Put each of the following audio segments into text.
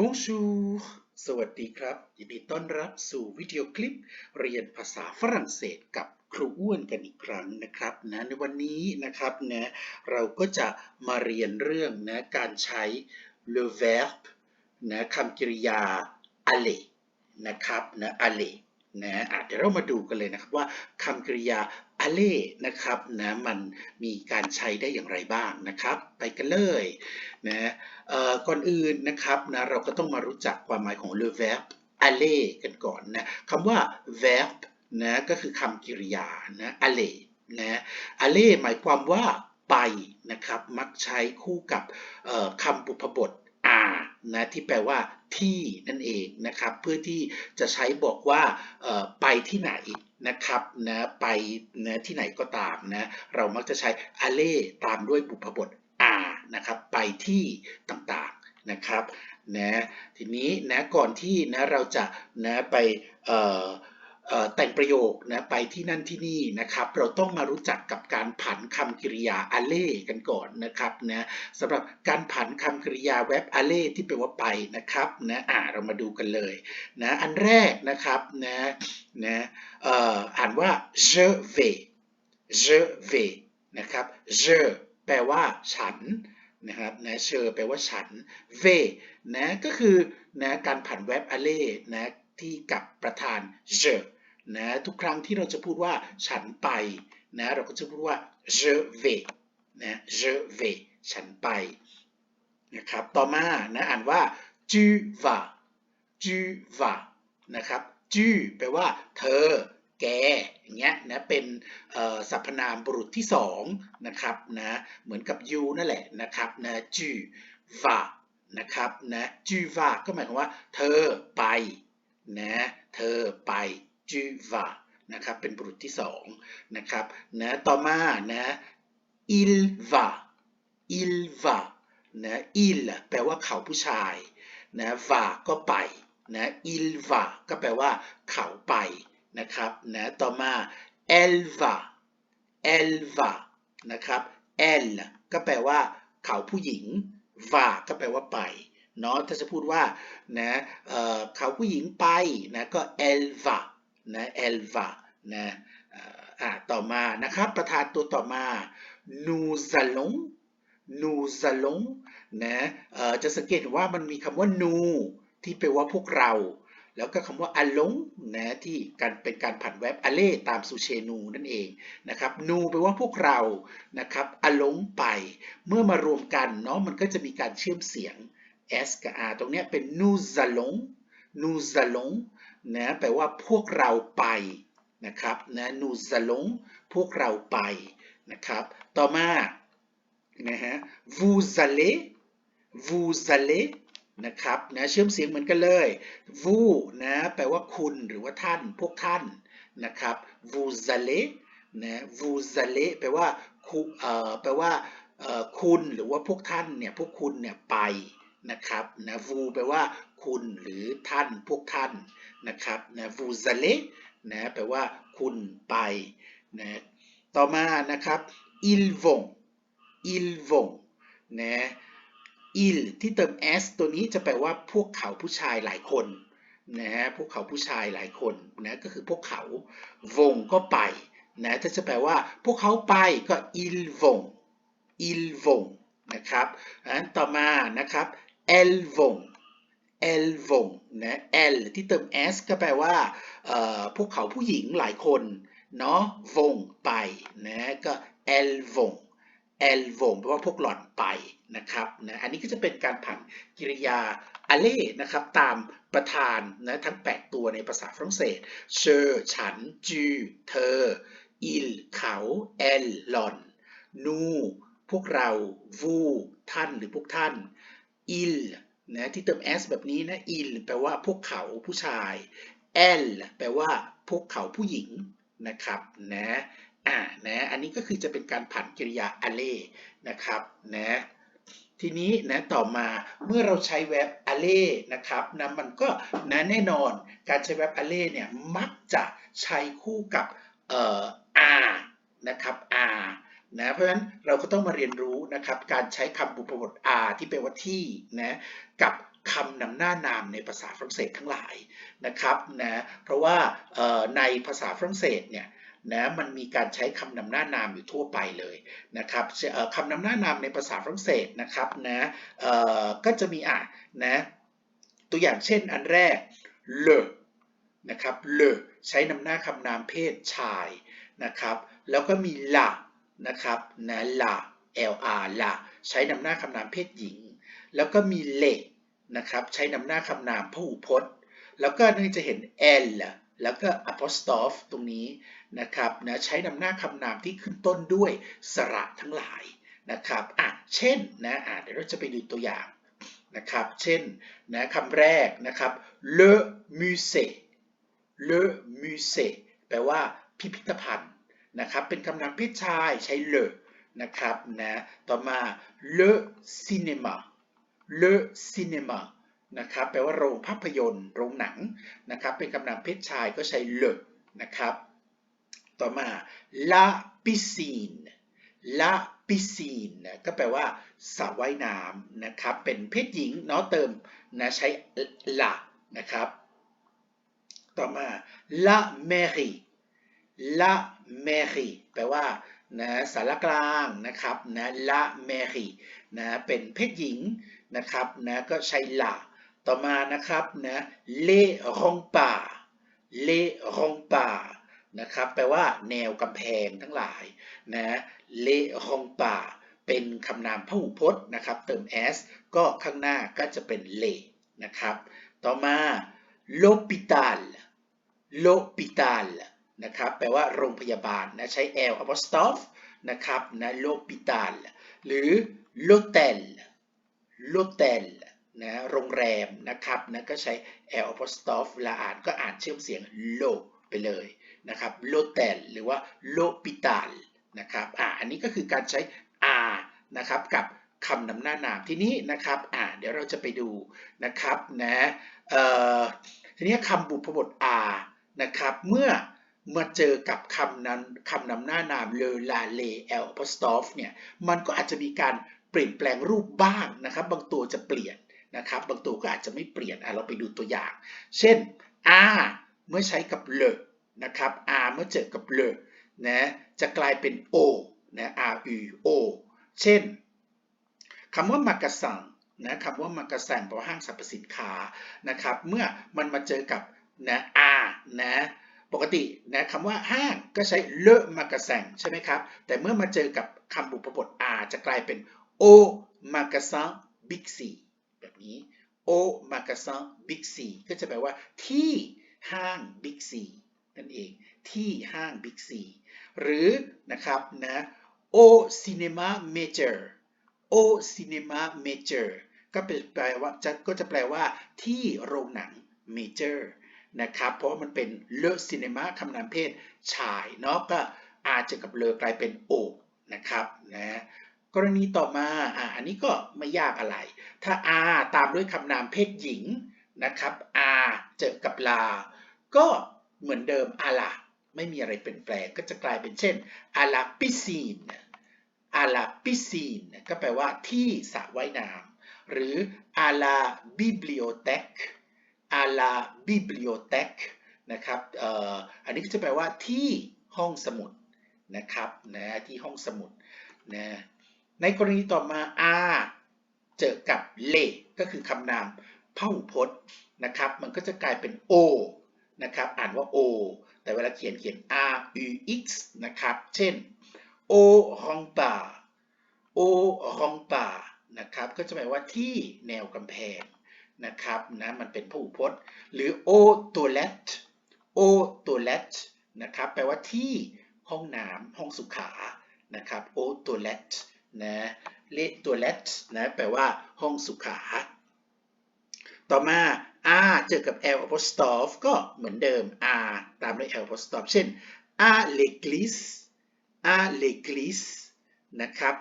Bonjour สวัสดีครับ ยินดีต้อนรับสู่วิดีโอคลิป เรียนภาษาฝรั่งเศสกับครูอ้วนกันอีกครั้งนะครับนะในวันนี้นะครับนะเราก็จะมาเรียนเรื่องนะการใช้ le verbe นะคำกริยา aller นะครับนะ aller นะอะเดี๋ยวเรามาดูกันเลยนะครับว่าคำกริยา a l l e นะครับนะมันมีการใช้ได้อย่างไรบ้างนะครับ ไปกันเลยนะเอ่อก่อนอื่นนะครับนะเราก็ต้องมารู้จักความหมายของ le verb aller กันก่อนนะคำว่า verb นะก็คือคำกริยานะ aller นะ aller หมายความว่าไปนะครับ มักใช้คู่กับคำบุพบท a นะที่แปลว่าที่นั่นเองนะครับ เพื่อที่จะใช้บอกว่าไปที่ไหนนะครับนะไปนะที่ไหนก็ตามนะเรามักจะใช้อาเล่ตามด้วยบุพบทอานะครับไปที่ต่างๆนะครับนะทีนี้นะก่อนที่นะเราจะนะไปเอ่อ แต่งประโยคนะไปที่นั่นที่นี่นะครับเราต้องมารู้จักกับการผันคำกริยา aller กันก่อนนะครับนะสำหรับการผันคำกริยาเว็บ aller ที่แปลว่าไปนะครับนะอ่าเรามาดูกันเลยนะอันแรกนะครับนะนะเอ่ออ่านว่า je vais je vais นะครับ je แปลว่าฉันนะครับนะ je แปลว่าฉัน vais นะก็คือนะการผันเว็บ aller นะที่กับประธาน je นะทุกครั้งที่เราจะพูดว่าฉันไปนะเราก็จะพูดว่า je vais นะ je vais ฉันไปนะครับต่อมานะอ่านว่า tu vas tu vas นะครับ tu แปลว่าเธอ แกอย่างเงี้ยนะเป็นสรรพนามบุรุษที่สองนะครับนะเหมือนกับ you นั่นแหละนะครับนะ tu vas นะครับนะ tu vas ก็หมายความว่า เธอไปนะเธอไป tu vas นะครับเป็นบุรุษที่สองนะครับนะต่อมานะ il va il va นะ il แปลว่าเขาผู้ชายนะ va ก็ไปนะ il va ก็แปลว่าเขาไปนะครับนะต่อมา elle va elle va นะครับ elle ก็แปลว่าเขาผู้หญิง va ก็แปลว่าไปเนาะถ้าจะพูดว่านะเอ่อเขาผู้หญิงไปนะก็ elle va นะ elle va นะเอ่ออ่าต่อมานะครับประธานตัวต่อมา nous allons nous allons นะเอ่อจะสังเกตว่ามันมีคำว่า nous ที่แปลว่าพวกเรา แล้วก็คำว่า allons นะที่การเป็นการผันแวบ aller ตามซูเชนูนั่นเองนะครับ nous แปลว่าพวกเรานะครับ allons ไป เมื่อมารวมกันเนาะมันก็จะมีการเชื่อมเสียง s กับ r ตรงนี้เป็น nous allons nous allons นะแปลว่าพวกเราไปนะครับนะ nous allons พวกเราไปนะครับ ต่อมานะฮะ vous allez vous allez นะครับนะเชื่อมเสียงเหมือนกันเลย vous นะแปลว่าคุณหรือว่าท่าน พวกท่านนะครับ vous allez นะ vous allez แปลว่าคุเอ่อแปลว่าเอ่อคุณหรือว่าพวกท่านเนี่ยพวกคุณเนี่ยไปนะครับนะ vous แปลว่าคุณหรือท่านพวกท่านนะครับนะ vous allez นะแปลว่าคุณไปนะต่อมานะครับ ils vont ils vont นะ il ที่เติม s ตัวนี้จะแปลว่าพวกเขาผู้ชายหลายคนนะพวกเขาผู้ชายหลายคนนะก็คือพวกเขา vont ก็ไปนะถ้าจะแปลว่าพวกเขาไปก็ ils vont ils vont นะครับอันต่อมานะครับ elles e l v o m นะ L ที่เติม s ก็แปลว่าพวกเขาผู้หญิงหลายคนเนาะ vont ไปนะก็ elles vont elles vont แปลว่าพวกหล่อนไปนะครับนะอันนี้ก็จะเป็นการผันกริยา a l l e นะครับตามประธานนะทั้ง 8 ตัวในภาษาฝรั่งเศส je ฉัน tu เธอ il เขา elle หล่อน nous พวกเรา vous ท่านหรือพวกท่าน il นะที่เติม s แบบนี้นะ il แปลว่าพวกเขาผู้ชาย l แปลว่าพวกเขาผู้หญิงนะครับนะอ่านะอันนี้ก็คือจะเป็นการผันกริยา aller นะครับนะทีนี้นะต่อมาเมื่อเราใช้เว็บ aller นะครับนะมันก็นะแน่นอนการใช้เว็บ aller เนี่ยมักจะใช้คู่กับเอ่อ r นะครับ r นะเพราะฉะนั้นเราก็ต้องมาเรียนรู้นะครับการใช้คำบุพบท r ที่แปลว่าที่นะกับคำนำหน้านามในภาษาฝรั่งเศสทั้งหลายนะครับนะเพราะว่าในภาษาฝรั่งเศสเนี่ยนะมันมีการใช้คำนำหน้านามอยู่ทั่วไปเลยนะครับคำนำหน้านามในภาษาฝรั่งเศสนะครับนะก็จะมีอะนะตัวอย่างเช่นอันแรก le นะครับ le ใช้นำหน้าคำนามเพศชายนะครับ แล้วก็มี la นะครับนะ la lr la ใช้นำหน้าคำนามเพศหญิง แล้วก็มี le นะครับใช้นำหน้าคำนามพหูพจน์ แล้วก็นี่จะเห็น l แล้วก็ apostrophe ตรงนี้นะครับนะใช้นำหน้าคำนามที่ขึ้นต้นด้วยสระทั้งหลายนะครับอะเช่นนะอะเดี๋ยวเราจะไปดูตัวอย่างนะครับเช่นนะคำแรกนะครับ le musée le musée แปลว่าพิพิธภัณฑ์ นะครับ เป็นคำนามเพศชายใช้ le นะครับนะต่อมา le cinéma le cinéma นะครับแปลว่าโรงภาพยนตร์ โรงหนังนะครับ เป็นคำนามเพศชายก็ใช้ le นะครับ ต่อมา la piscine la piscine ก็แปลว่าสระว่ายน้ำนะครับ เป็นเพศหญิงเนาะเติมนะใช้ la นะครับ ต่อมา la mairie la mairie แปลว่านะสารกลางนะครับนะ la mairie นะเป็นเพศหญิงนะครับนะก็ใช้ la ต่อมานะครับนะ les remparts les remparts นะครับแปลว่าแนวกำแพงทั้งหลายนะ les remparts เป็นคำนามพหูพจน์นะครับเติม s ก็ข้างหน้าก็จะเป็น les นะครับ ต่อมา l'hôpital l'hôpital นะครับแปลว่าโรงพยาบาลนะใช้ l apostrophe นะครับนะ l'hôpital หรือ l'hôtel l'hôtel นะโรงแรมนะครับนะก็ใช้ l apostrophe เวลาอ่านก็อ่านเชื่อมเสียง lo ไปเลยนะครับ l'hôtel หรือว่า l'hôpital นะครับอ่าอันนี้ก็คือการใช้ r นะครับกับคำนำหน้านามทีนี้นะครับอ่าเดี๋ยวเราจะไปดูนะครับนะเอ่อทีนี้คำบุพบท r นะครับเมื่อ มาเจอกับคำนั้นคำนำหน้านาม le la le l apostrophe เนี่ยมันก็อาจจะมีการเปลี่ยนแปลงรูปบ้างนะครับ บางตัวจะเปลี่ยนนะครับ บางตัวก็อาจจะไม่เปลี่ยนอะเราไปดูตัวอย่าง เช่น r เมื่อใช้กับ le นะครับ r เมื่อเจอกับ le นะจะกลายเป็น o นะ r u o เช่นคำว่ามากาซังนะคำว่ามากาซังแปลว่าห้างสรรพสินค้านะครับ เมื่อมันมาเจอกับนะ r นะ ปกตินะคำว่าห้างก็ใช้เลมากาซังใช่ไหมครับ แต่เมื่อมาเจอกับคำบุพบท r จะกลายเป็น o มากาซังบิ๊กซีแบบนี้ o มากาซังบิ๊กซีก็จะแปลว่าที่ห้างบิ๊กซีนั่นเองที่ห้างบิ๊กซีหรือนะครับนะ o cinema major o cinema major ก็เป็นแปลว่าจะก็จะแปลว่าที่โรงหนัง major นะครับ เพราะว่ามันเป็นเลอซีเนมาคำนามเพศชายเนาะก็อาจจะกับเลอกลายเป็นโอนะครับนะกรณีต่อมาอ่าอันนี้ก็ไม่ยากอะไร ถ้า R ตามด้วยคำนามเพศหญิงนะครับ R เจอกับลา ก็เหมือนเดิมอาลาไม่มีอะไรเปลี่ยนแปลงก็จะกลายเป็นเช่นอาลาปิซีนอาลาปิซีนก็แปลว่าที่สระว่ายน้ำหรืออาลาบิบลิโอเทค à la bibliothèque นะครับอันนี้ก็จะแปลว่าที่ห้องสมุดนะครับนะที่ห้องสมุดนะในกรณีต่อมา r เจอกับ le ก็คือคำนามพหูพจน์นะครับ มันก็จะกลายเป็น o นะครับอ่านว่า o แต่เวลาเขียนเขียน r u x นะครับ เช่น o rempart o rempart นะครับ ก็จะแปลว่าที่แนวกำแพง นะครับนะมันเป็นผู้พจน์ หรือ o toilet o toilet นะครับแปลว่าที่ห้องน้ำห้องสุขานะครับ o toilet นะเล toilet นะแปลว่าห้องสุขา ต่อมา r เจอกับ l apostrophe ก็เหมือนเดิม r ตามด้วย l apostrophe เช่น à l'église à l'église นะครับ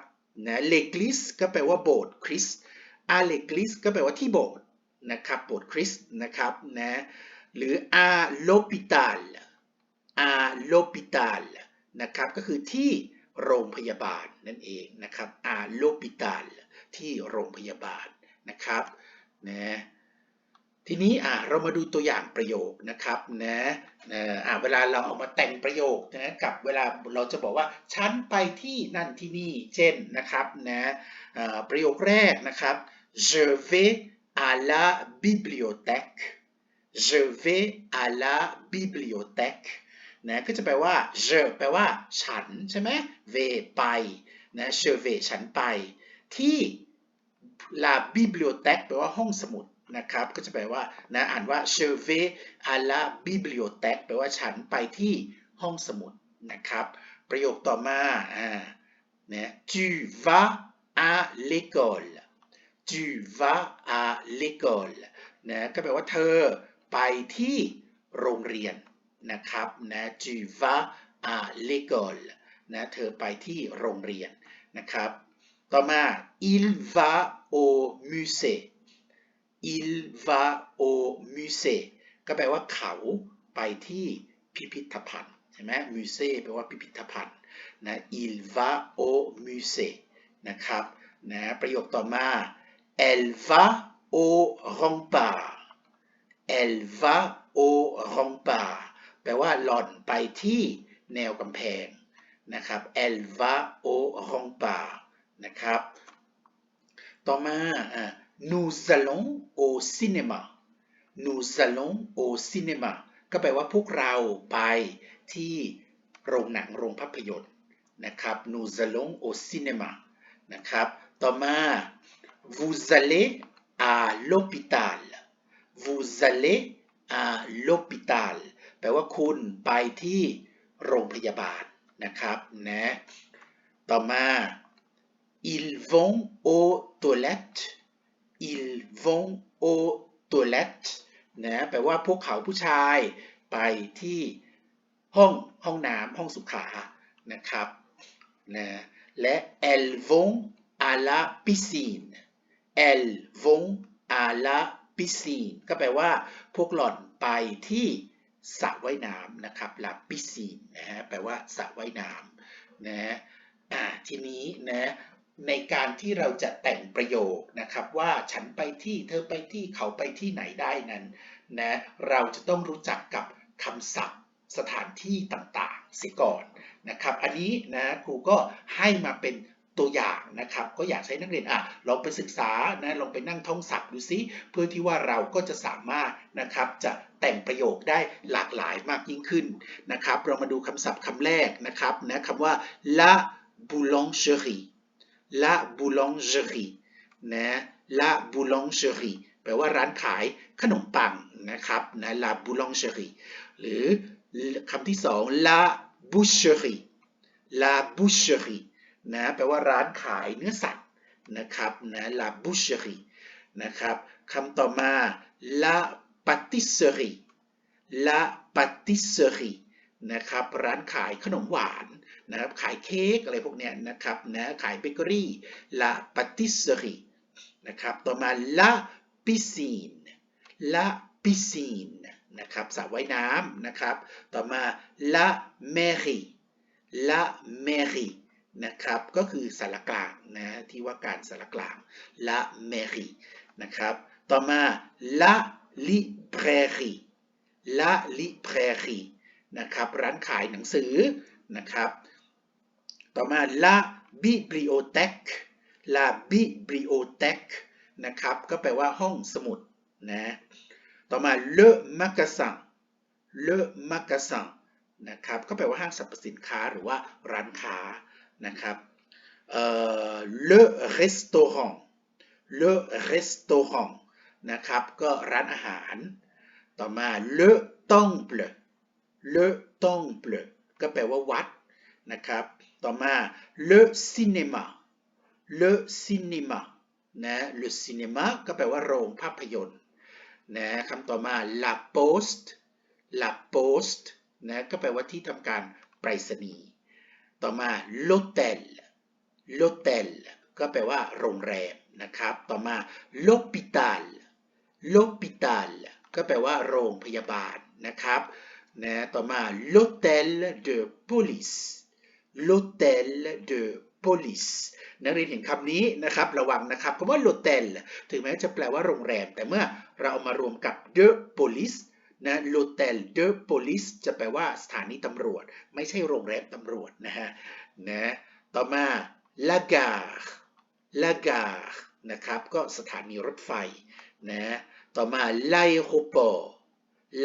นะ l'église ก็แปลว่าโบสถ์คริสต์ à l'église ก็แปลว่าที่โบสถ์ นะครับโบสถ์คริสต์นะครับนะหรือ à l'hôpital à l'hôpital นะครับก็คือที่โรงพยาบาลนั่นเองนะครับ à l'hôpital ที่โรงพยาบาลนะครับนะทีนี้อะเรามาดูตัวอย่างประโยคนะครับนะอะเวลาเราเอามาแต่งประโยคนะกับเวลาเราจะบอกว่าฉันไปที่นั่นที่นี่เช่นนะครับนะอ่าประโยคแรกนะครับ je vais à la bibliothèque je vais à la bibliothèque นะก็จะแปลว่า je แปลว่าฉันใช่ไหม vais ไปนะ je vais ฉันไป ที่ la bibliothèque แปลว่าห้องสมุดนะครับก็จะแปลว่านะอ่านว่า je vais à la bibliothèque แปลว่าฉันไปที่ห้องสมุดนะครับ ประโยคต่อมาอ่านะ tu vas à l'école tu vas à l'école นะก็แปลว่าเธอไปที่โรงเรียนนะครับนะ tu vas à l'école นะเธอไปที่โรงเรียนนะครับ ต่อมา il va au musée il va au musée ก็แปลว่าเขาไปที่พิพิธภัณฑ์ใช่ไหม musée แปลว่าพิพิธภัณฑ์นะ il va au musée นะครับนะประโยคต่อมา elle va au rempart elle va au rempart แปลว่าหล่อนไปที่แนวกำแพงนะครับ elle va au rempart นะครับ ต่อมา nous allons au cinéma nous allons au cinéma ก็แปลว่าพวกเราไปที่โรงหนังโรงภาพยนตร์นะครับ nous allons au cinéma นะครับ ต่อมา vous allez à l'hôpital vous allez à l'hôpital แปลว่าคุณไปที่โรงพยาบาลนะครับนะต่อมา ils vont aux toilettes ils vont aux toilettes นะแปลว่าพวกเขาผู้ชายไปที่ห้องห้องน้ำห้องสุขานะครับนะและ elles vont à la piscine elles vont à la piscine ก็แปลว่าพวกหล่อนไปที่สระว่ายน้ำนะครับ la piscine นะฮะแปลว่าสระว่ายน้ำนะอ่าทีนี้นะในการที่เราจะแต่งประโยคนะครับว่าฉันไปที่เธอไปที่เขาไปที่ไหนได้นั้นนะเราจะต้องรู้จักกับคำศัพท์สถานที่ต่างๆเสียก่อนนะครับ อันนี้นะครูก็ให้มาเป็น ตัวอย่างนะครับ ก็อยากให้นักเรียนอะลองไปศึกษานะลองไปนั่งท่องศัพท์ดูซิเพื่อที่ว่าเราก็จะสามารถนะครับจะแต่งประโยคได้หลากหลายมากยิ่งขึ้นนะครับ เรามาดูคำศัพท์คำแรกนะครับนะคำว่า la boulangerie la boulangerie นะ la boulangerie แปลว่าร้านขายขนมปังนะครับนะ la boulangerie หรือคำที่สอง la boucherie la boucherie นะแปลว่าร้านขายเนื้อสัตว์นะครับนะ la boucherie นะครับคำต่อมา la pâtisserie la pâtisserie นะครับร้านขายขนมหวานนะครับขายเค้กอะไรพวกเนี้ยนะครับนะขายเบเกอรี่ la pâtisserie นะครับต่อมา la piscine la piscine นะครับสระว่ายน้ำนะครับ ต่อมา la mairie la mairie นะครับ ก็คือสารกลางนะที่ว่าการสารกลาง la mairie นะครับ ต่อมา la librairie la librairie นะครับร้านขายหนังสือนะครับ ต่อมา la bibliothèque la bibliothèque นะครับก็แปลว่าห้องสมุดนะต่อมา le magasin le magasin นะครับก็แปลว่าห้างสรรพสินค้าหรือว่าร้านค้า นะครับเอ่อ le restaurant le restaurant นะครับก็ร้านอาหาร ต่อมา le temple le temple ก็แปลว่าวัดนะครับ ต่อมา le cinéma le cinéma นะ le cinéma ก็แปลว่าโรงภาพยนตร์นะคำต่อมา la poste la poste นะก็แปลว่าที่ทำการไปรษณีย์ ต่อมา l'hôtel l'hôtel ก็แปลว่าโรงแรมนะครับ ต่อมา l'hôpital l'hôpital ก็แปลว่าโรงพยาบาลนะครับนะต่อมา l'hôtel de police l'hôtel de police นักเรียนเห็นคำนี้นะครับระวังนะครับคำว่า l'hôtel ถึงแม้จะแปลว่าโรงแรม แต่เมื่อเราเอามารวมกับ de police นะ l'hôtel de police จะแปลว่าสถานีตำรวจ ไม่ใช่โรงแรมตำรวจนะฮะนะต่อมา la gare la gare นะครับก็สถานีรถไฟนะต่อมา l'aéroport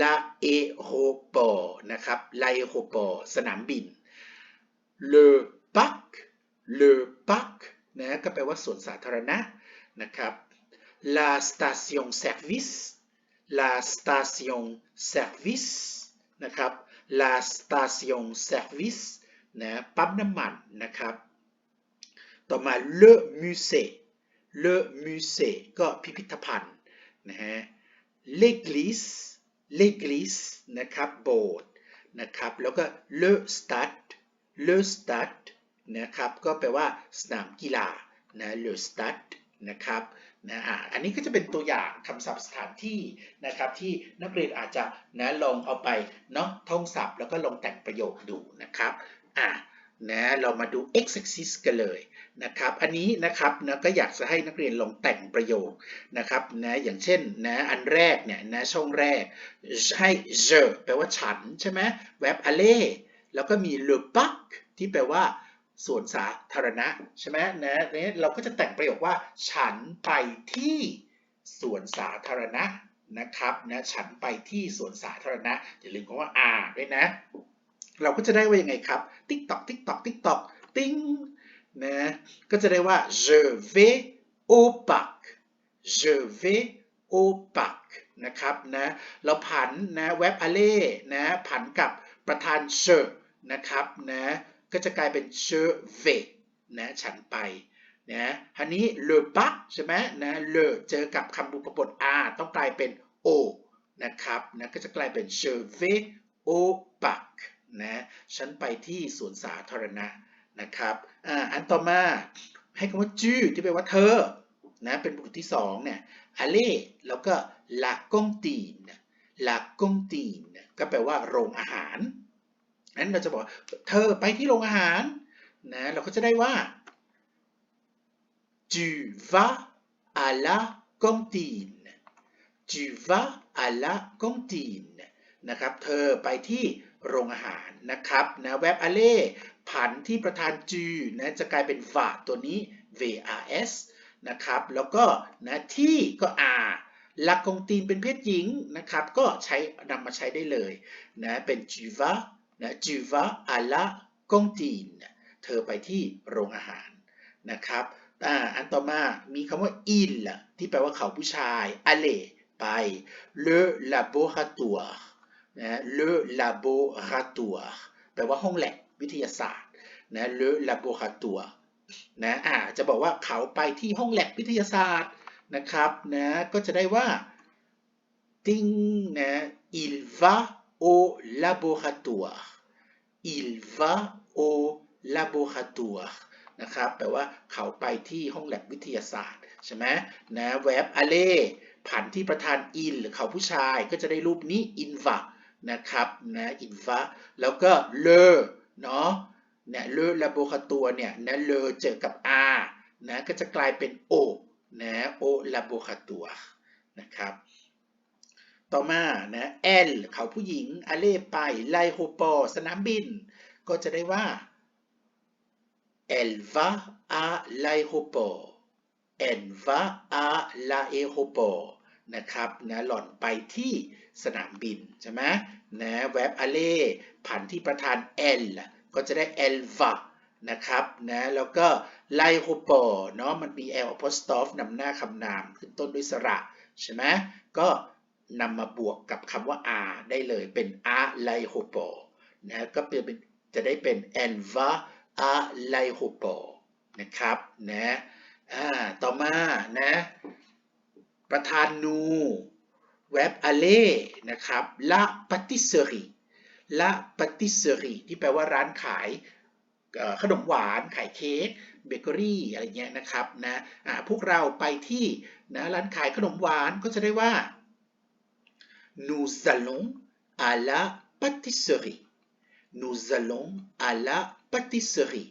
l'aéroport นะครับ l'aéroport สนามบิน le parc le parc นะก็แปลว่าสวนสาธารณะนะครับ la station service la station service นะครับ la station service นะปั๊มน้ำมันนะครับ ต่อมา le musée le musée ก็พิพิธภัณฑ์นะฮะ l'église l'église นะครับโบสถ์นะครับ แล้วก็ le stade le stade นะครับ ก็แปลว่าสนามกีฬานะ le stade นะครับนะอะอันนี้ก็จะเป็นตัวอย่างคำศัพท์สถานที่นะครับที่นักเรียนอาจจะนะลองเอาไปเนาะท่องศัพท์แล้วก็ลองแต่งประโยคดูนะครับอะนะเรามาดู exercise กันเลยนะครับอันนี้นะครับนะก็อยากจะให้นักเรียนลองแต่งประโยคนะครับนะอย่างเช่นนะอันแรกเนี่ยนะช่องแรกให้ je แปลว่าฉันใช่ไหม verb a l l e แล้วก็มี le parc ที่แปลว่า สวนสาธารณะใช่ไหมนะเนี่ยเราก็จะแต่งประโยคว่า ฉันไปที่สวนสาธารณะนะครับนะฉันไปที่สวนสาธารณะอย่าลืมคำว่า r ด้วยนะ เราก็จะได้ว่ายังไงครับติ๊กตอกติ๊กตอกติ๊กตอกติ้งนะก็จะได้ว่า je vais au parc je vais au parc นะครับนะเราผันนะ verb aller นะผันกับประธาน je นะครับนะ ก็จะกลายเป็น je vais นะฉันไปนะอันนี้ le parc ใช่ไหมนะ le เจอกับคำบุพบท r ต้องกลายเป็น o นะครับนะก็จะกลายเป็น je vais au parc นะฉันไปที่สวนสาธารณะนะครับอ่าอันต่อมาให้คำว่าจื้อที่แปลว่าเธอนะเป็นบุคคลที่สองเนี่ย aller แล้วก็ la cantine la cantine ก็แปลว่าโรงอาหาร นั้นเราจะบอกเธอไปที่โรงอาหารนะเราก็จะได้ว่า tu vas à la cantine tu vas à la cantine นะครับเธอไปที่โรงอาหารนะครับนะแวบ aller ผันที่ประธานจืนะจะกลายเป็น va ตัวนี้ vas นะครับแล้วก็นะที่ก็ r ลักกงตีนเป็นเพศหญิงนะครับ ก็ใช้นำมาใช้ได้เลยนะเป็น tu vas นะ tu vas à la cantine เธอไปที่โรงอาหารนะครับอ่าอันต่อมามีคำว่า il ที่แปลว่าเขาผู้ชาย aller ไป le laboratoire นะ le laboratoire แปลว่าห้องแลบวิทยาศาสตร์นะ le laboratoire นะอ่าจะบอกว่าเขาไปที่ห้องแลบวิทยาศาสตร์นะครับนะก็จะได้ว่าติ้งนะ il va au laboratoire il va au laboratoire นะครับแปลว่าเขาไปที่ห้องแลบวิทยาศาสตร์ใช่ไหมนะแวบ aller ผันที่ประธาน in หรือเขาผู้ชายก็จะได้รูปนี้ in va นะครับนะ in va แล้วก็ le เนาะเนี่ย le laboratoire เนี่ยนะ le เจอกับ r นะก็จะกลายเป็น o นะ o laboratoire นะครับ ต่อมานะ l เขาผู้หญิง aller ไป l'aéroport สนามบิน ก็จะได้ว่า elle va à l'aéroport elle va à l'aéroport นะครับนะหล่อนไปที่สนามบิน ใช่ไหมนะแวบ aller ผันที่ประธาน l ก็จะได้ elle va นะครับนะแล้วก็ l'aéroport เนาะมันมี l apostrophe นำหน้าคำนามขึ้นต้นด้วยสระ ใช่ไหมก็ นำมาบวกกับคำว่า r ได้เลยเป็น à l'aéroport นะก็เป็นจะได้เป็น elle va à l'aéroport นะครับนะอ่าต่อมานะประธานนู verb aller นะครับ la pâtisserie la pâtisserie ที่แปลว่าร้านขายขนมหวานขายเค้กเบเกอรี่อะไรเงี้ยนะครับนะอ่าพวกเราไปที่นะร้านขายขนมหวานก็จะได้ว่า Nous allons à la pâtisserie. Nous allons à la pâtisserie.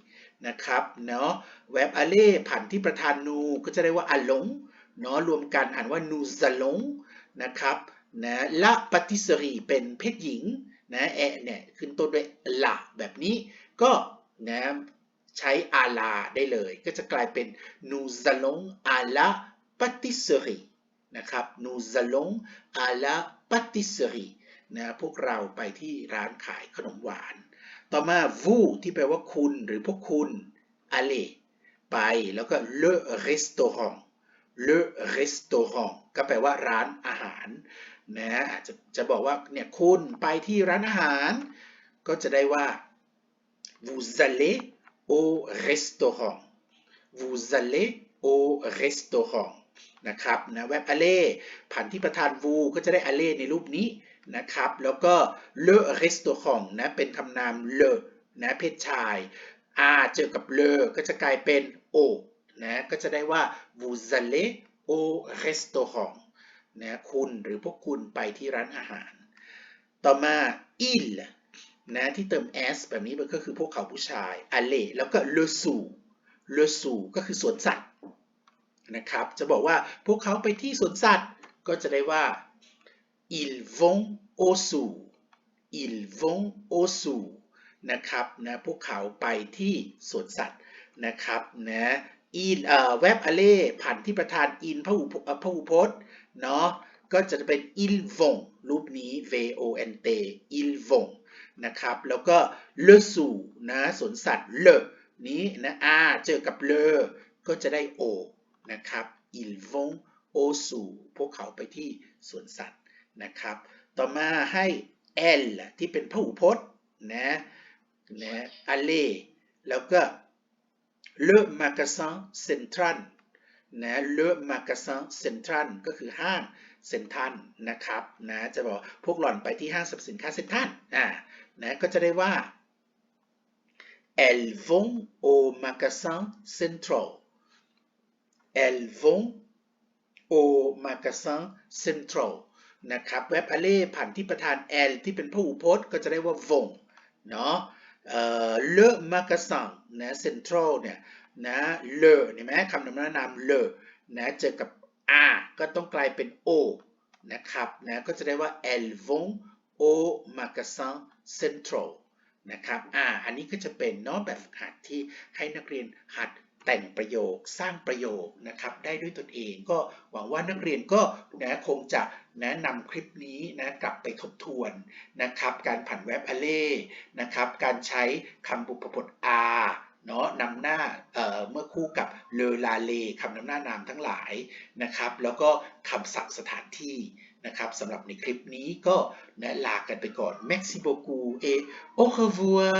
นะครับเนาะแวบอเล่ผ่านที่ประธานนูก็จะได้ว่าอาลงเนาะรวมกันอ่านว่านูซาลงนะครับนะละปฏิสรีเป็นเพศหญิงนะแอเนี่ยขึ้นต้นด้วยละแบบนี้ก็นะใช้อาลาได้เลย ก็จะกลายเป็นนูซาลงอาละปฏิสรี นะครับ nous allons à la pâtisserie นะพวกเราไปที่ร้านขายขนมหวาน ต่อมา vous ที่แปลว่าคุณหรือพวกคุณ allez ไปแล้วก็ le restaurant le restaurant ก็แปลว่าร้านอาหารนะอาจจะจะบอกว่าเนี่ยคุณไปที่ร้านอาหาร ก็จะได้ว่า vous allez au restaurant vous allez au restaurant นะครับนะ verb aller ผันที่ประธาน vous ก็จะได้ aller ในรูปนี้นะครับ แล้วก็ le restaurant นะเป็นคำนาม le นะเพศชาย r เจอกับ le ก็จะกลายเป็น o นะก็จะได้ว่า vous allez au restaurant นะคุณหรือพวกคุณไปที่ร้านอาหาร ต่อมา il นะที่เติม s แบบนี้มันก็คือพวกเขาผู้ชาย aller แล้วก็ le sou le sou ก็คือสวนสัตว์ นะครับ จะบอกว่าพวกเขาไปที่สวนสัตว์ ก็จะได้ว่า ils vont au zoo ils vont au zoo นะครับนะพวกเขาไปที่สวนสัตว์นะครับนะ in เอ่อ verb aller ผันที่ประธาน in พหูพหูพจน์เนาะก็จะเป็น ils vont รูปนี้ v o n t ils vont นะครับแล้วก็ le zoo นะสวนสัตว์ le นี้นะ r เจอกับ le ก็จะได้ o นะครับ ils vont au zoo พวกเขาไปที่สวนสัตว์นะครับ ต่อมาให้ l ที่เป็นพหูพจน์นะนะ aller แล้วก็ le magasin central นะ le magasin central ก็คือห้างเซ็นทรัลนะครับนะจะบอกพวกหล่อนไปที่ห้างสรรพสินค้าเซ็นทรัลอ่านะก็จะได้ว่า elles vont au magasin central elles vont au magasin central นะครับเว็บ aller ผันที่ประธาน l ที่เป็นพหูพจน์ก็จะได้ว่า vont เนาะเอ่อ le magasin นะ central เนี่ยนะ le เห็นไหมคำนำหน้านาม le นะเจอกับ r ก็ต้องกลายเป็น o นะครับนะก็จะได้ว่า elles vont au magasin central นะครับ อ่า อันนี้ก็จะเป็นเนาะแบบฝึกหัดที่ให้นักเรียนหัด แต่งประโยคสร้างประโยคนะครับได้ด้วยตนเองก็หวังว่านักเรียนก็นะคงจะนะนำคลิปนี้นะกลับไปทบทวนนะครับการผันแว็บอเล่นะครับการใช้คำบุพพจน์ r เนาะนำหน้าเเมื่อคู่กับเลอลาเลคำนำหน้านามทั้งหลายนะครับแล้วก็คำศัพท์สถานที่นะครับสำหรับในคลิปนี้ก็นะลากันไปก่อน Merci beaucoup et au revoir